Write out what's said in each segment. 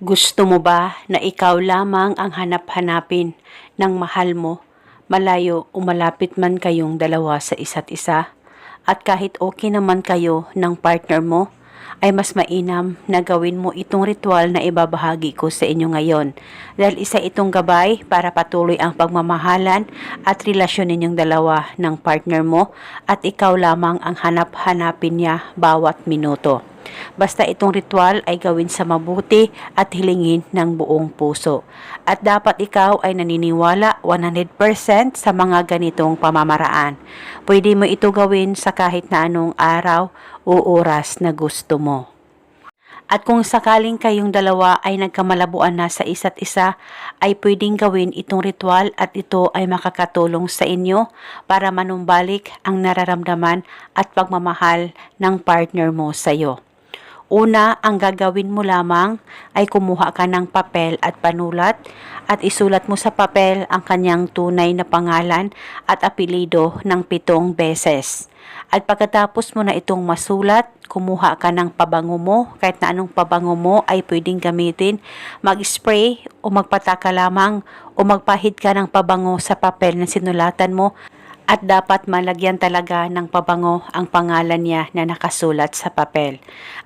Gusto mo ba na ikaw lamang ang hanap-hanapin ng mahal mo, malayo o malapit man kayong dalawa sa isa't isa? At kahit okay naman kayo ng partner mo, ay mas mainam na gawin mo itong ritual na ibabahagi ko sa inyo ngayon. Dahil isa itong gabay para patuloy ang pagmamahalan at relasyon ninyong dalawa ng partner mo at ikaw lamang ang hanap-hanapin niya bawat minuto. Basta itong ritual ay gawin sa mabuti at hilingin ng buong puso. At dapat ikaw ay naniniwala 100% sa mga ganitong pamamaraan. Pwede mo ito gawin sa kahit na anong araw o oras na gusto mo. At kung sakaling kayong dalawa ay nagkamalabuan na sa isa't isa, ay pwedeng gawin itong ritual at ito ay makakatulong sa inyo para manumbalik ang nararamdaman at pagmamahal ng partner mo sa iyo. Una, ang gagawin mo lamang ay kumuha ka ng papel at panulat at isulat mo sa papel ang kanyang tunay na pangalan at apelido ng pitong beses. At pagkatapos mo na itong masulat, kumuha ka ng pabango mo, kahit na anong pabango mo ay pwedeng gamitin, mag-spray o magpataka lamang o magpahid ka ng pabango sa papel na sinulatan mo at dapat malagyan talaga ng pabango ang pangalan niya na nakasulat sa papel.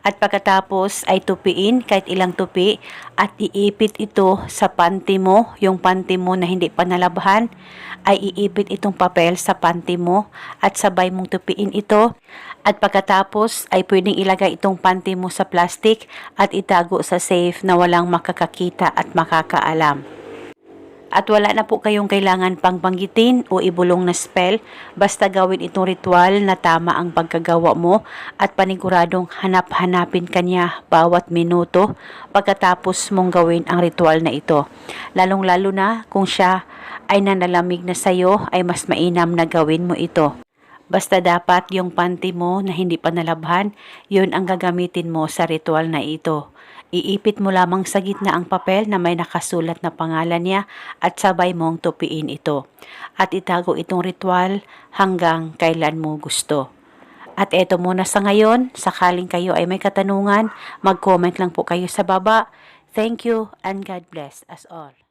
At pagkatapos ay tupiin kahit ilang tupi at iipit ito sa panty mo, yung panty mo na hindi pa nalabhan, ay iipit itong papel sa panty mo at sabay mong tupiin ito. At pagkatapos ay pwedeng ilagay itong panty mo sa plastic at itago sa safe na walang makakakita at makakaalam. At wala na po kayong kailangan pang banggitin o ibulong na spell, basta gawin itong ritual na tama ang pagkagawa mo at paniguradong hanap-hanapin kanya bawat minuto pagkatapos mong gawin ang ritual na ito. Lalong-lalo na kung siya ay nanalamig na sayo ay mas mainam na gawin mo ito. Basta dapat yung panty mo na hindi pa nalabhan, yun ang gagamitin mo sa ritual na ito. Iipit mo lamang sa gitna ang papel na may nakasulat na pangalan niya at sabay mong tupiin ito. At itago itong ritual hanggang kailan mo gusto. At eto muna sa ngayon, sakaling kayo ay may katanungan, mag-comment lang po kayo sa baba. Thank you and God bless us all.